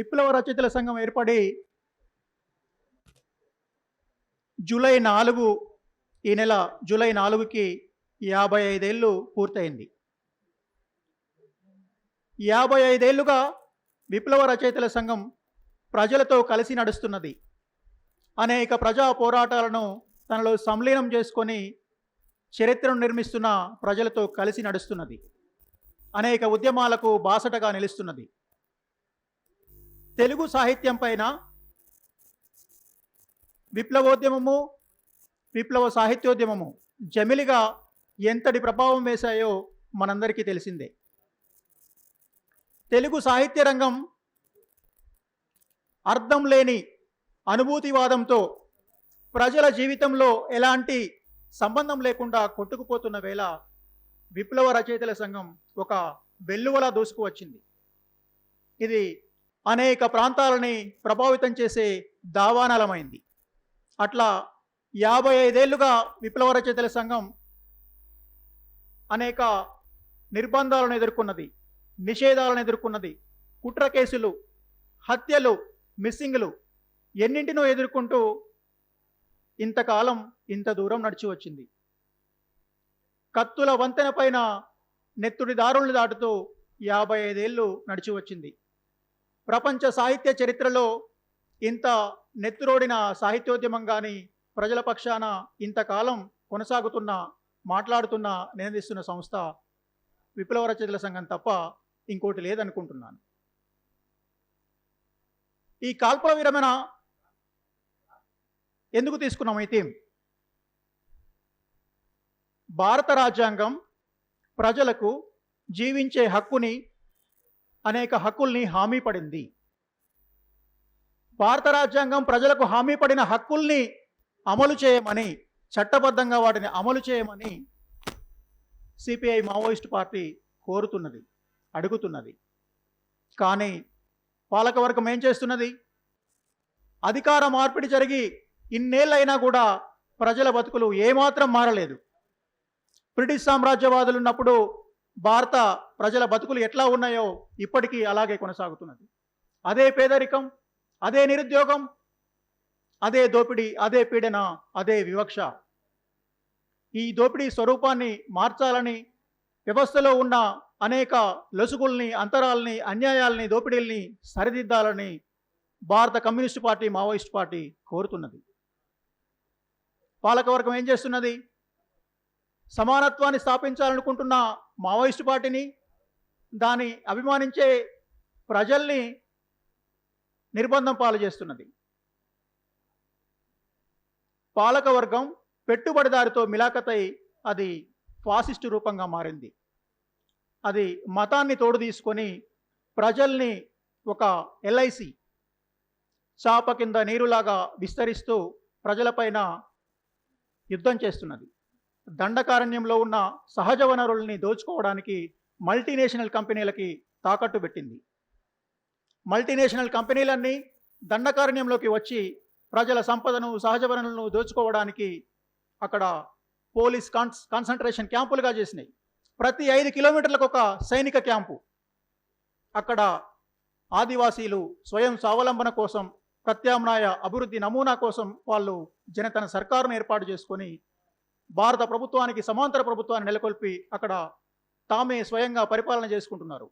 విప్లవ రచయితల సంఘం ఏర్పడి జూలై నాలుగు ఈ నెల జూలై నాలుగుకి యాభై ఐదేళ్ళు పూర్తయింది. యాభై ఐదేళ్ళుగా విప్లవ రచయితల సంఘం ప్రజలతో కలిసి నడుస్తున్నది. అనేక ప్రజా పోరాటాలను తనలో సంలీనం చేసుకొని చరిత్రను నిర్మిస్తున్న ప్రజలతో కలిసి నడుస్తున్నది. అనేక ఉద్యమాలకు బాసటగా నిలుస్తున్నది. తెలుగు సాహిత్యం పైన విప్లవోద్యమము విప్లవ సాహిత్యోద్యమము జమిలిగా ఎంతటి ప్రభావం వేశాయో మనందరికీ తెలిసిందే. తెలుగు సాహిత్య రంగం అర్థం లేని అనుభూతివాదంతో ప్రజల జీవితంలో ఎలాంటి సంబంధం లేకుండా కొట్టుకుపోతున్న వేళ విప్లవ రచయితల సంఘం ఒక వెల్లువలా దూసుకువచ్చింది. ఇది అనేక ప్రాంతాలని ప్రభావితం చేసే దావానలమైంది. అట్లా యాభై ఐదేళ్ళుగా విప్లవ రచయితల సంఘం అనేక నిర్బంధాలను ఎదుర్కొన్నది నిషేధాలను ఎదుర్కొన్నది కుట్ర కేసులు హత్యలు మిస్సింగ్లు ఎన్నింటినో ఎదుర్కొంటూ ఇంతకాలం ఇంత దూరం నడిచి వచ్చింది. కత్తుల వంతెన పైన నెత్తుడి దారుల్ని దాటుతూ యాభై ఐదేళ్ళు నడిచి వచ్చింది. ప్రపంచ సాహిత్య చరిత్రలో ఇంత నెత్తురోడిన సాహిత్యోద్యమం కానీ ప్రజల పక్షాన ఇంతకాలం కొనసాగుతున్న మాట్లాడుతున్న నినదిస్తున్న సంస్థ విప్లవ రచయితల సంఘం తప్ప ఇంకోటి లేదనుకుంటున్నాను. ఈ కాల్పుల విరమణ ఎందుకు తీసుకున్నాం అయితే భారత రాజ్యాంగం ప్రజలకు జీవించే హక్కుని అనేక హక్కుల్ని హామీ పడింది. భారత రాజ్యాంగం ప్రజలకు హామీ పడిన హక్కుల్ని అమలు చేయమని చట్టబద్ధంగా వాటిని అమలు చేయమని సిపిఐ మావోయిస్ట్ పార్టీ కోరుతున్నది అడుగుతున్నది. కానీ పాలకవర్గం ఏం చేస్తున్నది? అధికార మార్పిడి జరిగి ఇన్నేళ్ళైనా కూడా ప్రజల బతుకులు ఏమాత్రం మారలేదు. బ్రిటిష్ సామ్రాజ్యవాదులు ఉన్నప్పుడు భారత ప్రజల బతుకులు ఎట్లా ఉన్నాయో ఇప్పటికీ అలాగే కొనసాగుతున్నది. అదే పేదరికం అదే నిరుద్యోగం అదే దోపిడీ అదే పీడన అదే వివక్ష. ఈ దోపిడీ స్వరూపాన్ని మార్చాలని వ్యవస్థలో ఉన్న అనేక లొసుగుల్ని అంతరాల్ని అన్యాయాల్ని దోపిడీల్ని సరిదిద్దాలని భారత కమ్యూనిస్టు పార్టీ మావోయిస్ట్ పార్టీ కోరుతున్నది. పాలకవర్గం ఏం చేస్తున్నది? సమానత్వాన్ని స్థాపించాలనుకుంటున్న మావోయిస్టు పార్టీని దాని అభిమానించే ప్రజల్ని నిర్బంధం పాలు చేస్తున్నది పాలకవర్గం పెట్టుబడిదారితో మిలాఖతై అది ఫాసిస్టు రూపంగా మారింది. అది మతాన్ని తోడు తీసుకొని ప్రజల్ని ఒక ఎల్ఐసి చాప కింద నీరులాగా విస్తరిస్తూ ప్రజలపైన యుద్ధం చేస్తున్నది. దండకారణ్యంలో ఉన్న సహజ వనరుల్ని దోచుకోవడానికి మల్టీనేషనల్ కంపెనీలకి తాకట్టు పెట్టింది. మల్టీనేషనల్ కంపెనీలన్నీ దండకారణ్యంలోకి వచ్చి ప్రజల సంపదను సహజ వనరులను దోచుకోవడానికి అక్కడ పోలీస్ కాన్స్ కాన్సన్ట్రేషన్ క్యాంపులుగా చేసినాయి. ప్రతి ఐదు కిలోమీటర్లకు ఒక సైనిక క్యాంపు. అక్కడ ఆదివాసీలు స్వయం స్వావలంబన కోసం ప్రత్యామ్నాయ అభివృద్ధి నమూనా కోసం వాళ్ళు జనతన సర్కారును ఏర్పాటు చేసుకొని భారత ప్రభుత్వానికి సమాంతర ప్రభుత్వాన్ని నెలకొల్పి అక్కడ తామే స్వయంగా పరిపాలన చేసుకుంటున్నారు.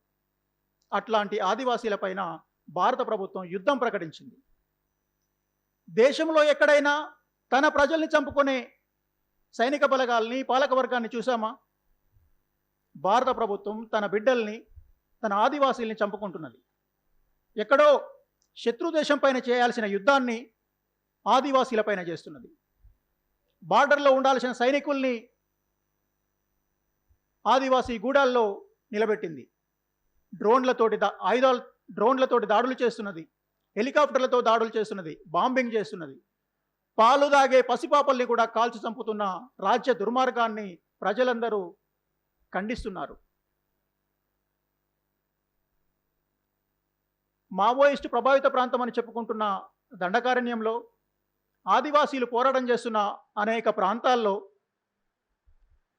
అట్లాంటి ఆదివాసీలపైన భారత ప్రభుత్వం యుద్ధం ప్రకటించింది. దేశంలో ఎక్కడైనా తన ప్రజల్ని చంపుకునే సైనిక బలగాల్ని పాలకవర్గాన్ని చూసామా భారత ప్రభుత్వం తన బిడ్డల్ని తన ఆదివాసీల్ని చంపుకుంటున్నది. ఎక్కడో శత్రు దేశం పైన చేయాల్సిన యుద్ధాన్ని ఆదివాసీలపైన చేస్తున్నది. బార్డర్లో ఉండాల్సిన సైనికుల్ని ఆదివాసీ గూడాల్లో నిలబెట్టింది. డ్రోన్లతోటి దా ఆయుధాలు డ్రోన్లతోటి దాడులు చేస్తున్నది. హెలికాప్టర్లతో దాడులు చేస్తున్నది. బాంబింగ్ చేస్తున్నది. పాలు దాగే పసిపాపల్ని కూడా కాల్చి చంపుతున్న రాజ్య దుర్మార్గాన్ని ప్రజలందరూ ఖండిస్తున్నారు. మావోయిస్టు ప్రభావిత ప్రాంతం అని చెప్పుకుంటున్న దండకారణ్యంలో ఆదివాసీలు పోరాటం చేస్తున్న అనేక ప్రాంతాల్లో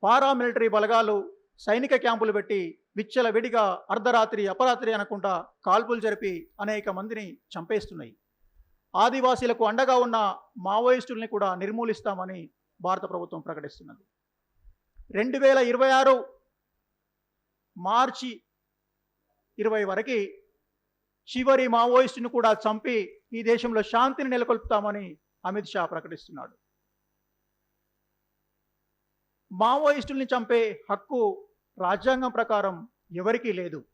పారామిలిటరీ బలగాలు సైనిక క్యాంపులు పెట్టి విచ్చల విడిగా అర్ధరాత్రి అపరాత్రి అనకుండా కాల్పులు జరిపి అనేక మందిని చంపేస్తున్నాయి. ఆదివాసీలకు అండగా ఉన్న మావోయిస్టుల్ని కూడా నిర్మూలిస్తామని భారత ప్రభుత్వం ప్రకటిస్తున్నది. రెండు వేల ఇరవై ఆరు మార్చి ఇరవై వరకు చివరి మావోయిస్టును కూడా చంపి ఈ దేశంలో శాంతిని నెలకొల్పుతామని అమిత్ షా ప్రకటిస్తున్నాడు. మావోయిస్టుల్ని చంపే హక్కు రాజ్యాంగం ప్రకారం ఎవరికీ లేదు.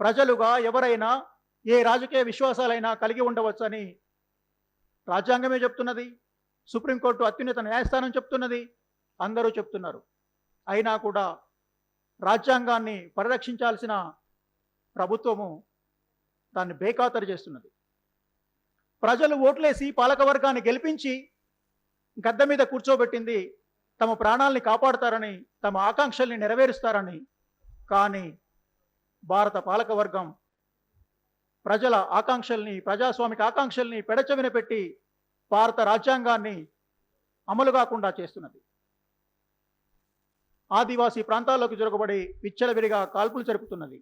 ప్రజలుగా ఎవరైనా ఏ రాజకీయ విశ్వాసాలైనా కలిగి ఉండవచ్చని రాజ్యాంగమే చెప్తున్నది. సుప్రీంకోర్టు అత్యున్నత న్యాయస్థానం చెప్తున్నది. అందరూ చెప్తున్నారు. అయినా కూడా రాజ్యాంగాన్ని పరిరక్షించాల్సిన ప్రభుత్వము దాన్ని బేఖాతరు చేస్తున్నది. ప్రజలు ఓట్లేసి పాలకవర్గాన్ని గెలిపించి గద్దె మీద కూర్చోబెట్టింది తమ ప్రాణాల్ని కాపాడుతారని తమ ఆకాంక్షల్ని నెరవేరుస్తారని. కానీ భారత పాలకవర్గం ప్రజల ఆకాంక్షల్ని ప్రజాస్వామిక ఆకాంక్షల్ని పెడచెవిన పెట్టి భారత రాజ్యాంగాన్ని అమలు కాకుండా చేస్తున్నది. ఆదివాసీ ప్రాంతాల్లోకి జరగబడి విచ్చలవిడిగా కాల్పులు జరుపుతున్నది.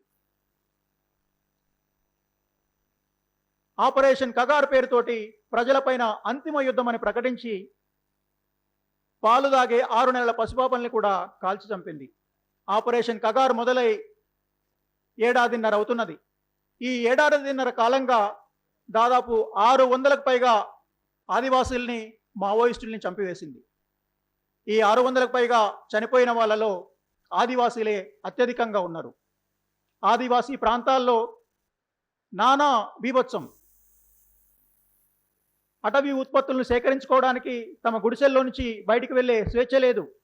ఆపరేషన్ కగార్ పేరుతోటి ప్రజలపైన అంతిమ యుద్ధమని ప్రకటించి పాలు దాగే ఆరు నెలల పసిపాపల్ని కూడా కాల్చి చంపింది. ఆపరేషన్ కగార్ మొదలై ఏడాదిన్నర అవుతున్నది. ఈ ఏడాదిన్నర కాలంగా దాదాపు ఆరు వందలకు పైగా ఆదివాసుల్ని మావోయిస్టుల్ని చంపివేసింది. ఈ ఆరు వందలకు పైగా చనిపోయిన వాళ్ళలో ఆదివాసీలే అత్యధికంగా ఉన్నారు. ఆదివాసీ ప్రాంతాల్లో నానా బీభత్సం అటవీ ఉత్పత్తులను సేకరించుకోవడానికి తమ గుడిసెల్లో నుంచి బయటికి వెళ్ళే స్వేచ్ఛ లేదు.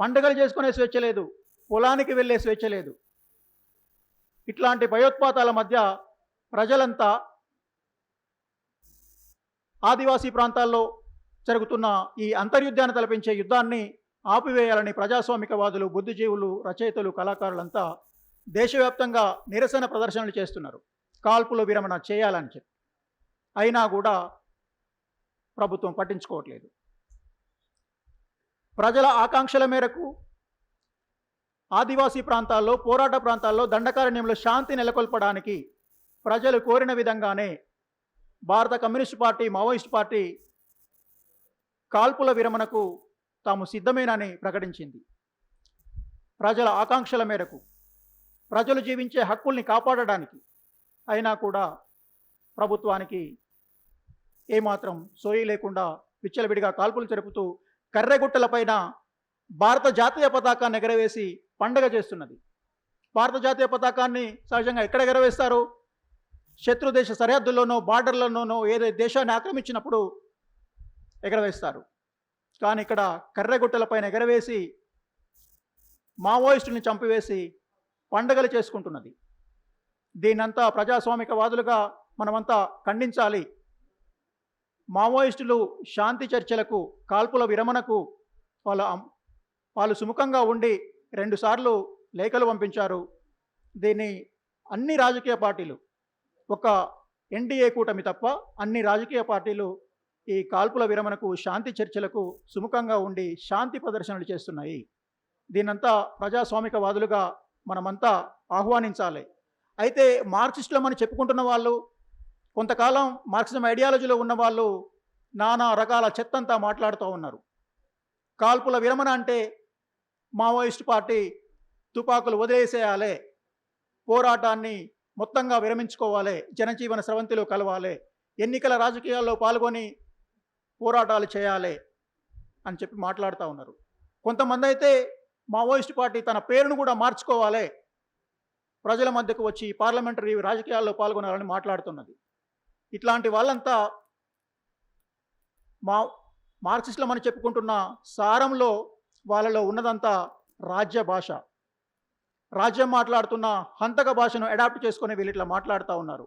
పండుగలు చేసుకునే స్వేచ్ఛ లేదు. పొలానికి వెళ్ళే స్వేచ్ఛ లేదు. ఇట్లాంటి భయోత్పాతాల మధ్య ప్రజలంతా ఆదివాసీ ప్రాంతాల్లో జరుగుతున్న ఈ అంతర్యుద్ధాన్ని తలపించే యుద్ధాన్ని ఆపివేయాలని ప్రజాస్వామికవాదులు బుద్ధిజీవులు రచయితలు కళాకారులంతా దేశవ్యాప్తంగా నిరసన ప్రదర్శనలు చేస్తున్నారు. కాల్పుల విరమణ చేయాలని చెప్పి. అయినా కూడా ప్రభుత్వం పట్టించుకోవట్లేదు. ప్రజల ఆకాంక్షల మేరకు ఆదివాసీ ప్రాంతాల్లో పోరాట ప్రాంతాల్లో దండకారణ్యంలో శాంతి నెలకొల్పడానికి ప్రజలు కోరిన విధంగానే భారత కమ్యూనిస్ట్ పార్టీ మావోయిస్ట్ పార్టీ కాల్పుల విరమణకు తాము సిద్ధమేనని ప్రకటించింది. ప్రజల ఆకాంక్షల మేరకు ప్రజలు జీవించే హక్కుల్ని కాపాడడానికి అయినా కూడా ప్రభుత్వానికి ఏమాత్రం సోయి లేకుండా విచ్చలవిడిగా కాల్పులు జరుపుతూ కర్రెగుట్టలపైన భారత జాతీయ పతాకాన్ని ఎగరవేసి పండగ చేస్తున్నది. భారత జాతీయ పతాకాన్ని సహజంగా ఎక్కడ ఎగరవేస్తారు? శత్రు దేశ సరిహద్దుల్లోనో బార్డర్లలోనో ఏదో దేశాన్ని ఆక్రమించినప్పుడు ఎగరవేస్తారు. కానీ ఇక్కడ కర్రెగుట్టలపైన ఎగరవేసి మావోయిస్టుని చంపివేసి పండగలు చేసుకుంటున్నది. దీనంతా ప్రజాస్వామికవాదులుగా మనమంతా ఖండించాలి. మావోయిస్టులు శాంతి చర్చలకు కాల్పుల విరమణకు వాళ్ళ వాళ్ళు సుముఖంగా ఉండి రెండుసార్లు లేఖలు పంపించారు. దీన్ని అన్ని రాజకీయ పార్టీలు ఒక ఎన్డీఏ కూటమి తప్ప అన్ని రాజకీయ పార్టీలు ఈ కాల్పుల విరమణకు శాంతి చర్చలకు సుముఖంగా ఉండి శాంతి ప్రదర్శనలు చేస్తున్నాయి. దీనంతా ప్రజాస్వామికవాదులుగా మనమంతా ఆహ్వానించాలి. అయితే మార్క్సిస్టులమని చెప్పుకుంటున్న వాళ్ళు కొంతకాలం మార్క్సిజం ఐడియాలజీలో ఉన్న వాళ్ళు నానా రకాల చెత్తంతా మాట్లాడుతూ ఉన్నారు. కాల్పుల విరమణ అంటే మావోయిస్ట్ పార్టీ తుపాకులు వదిలేసేయాలి పోరాటాన్ని మొత్తంగా విరమించుకోవాలి జనజీవన స్రవంతిలో కలవాలి ఎన్నికల రాజకీయాల్లో పాల్గొని పోరాటాలు చేయాలి అని చెప్పి మాట్లాడుతూ ఉన్నారు. కొంతమంది అయితే మావోయిస్ట్ పార్టీ తన పేరును కూడా మార్చుకోవాలి ప్రజల మధ్యకు వచ్చి పార్లమెంటరీ రాజకీయాల్లో పాల్గొనాలని మాట్లాడుతున్నది. ఇట్లాంటి వాళ్ళంతా మా మార్క్సిస్ట్లో అని చెప్పుకుంటున్న సారంలో వాళ్ళలో ఉన్నదంతా రాజ్య భాష. రాజ్యం మాట్లాడుతున్న హంతక భాషను అడాప్ట్ చేసుకొని వీళ్ళు ఇట్లా మాట్లాడుతూ ఉన్నారు.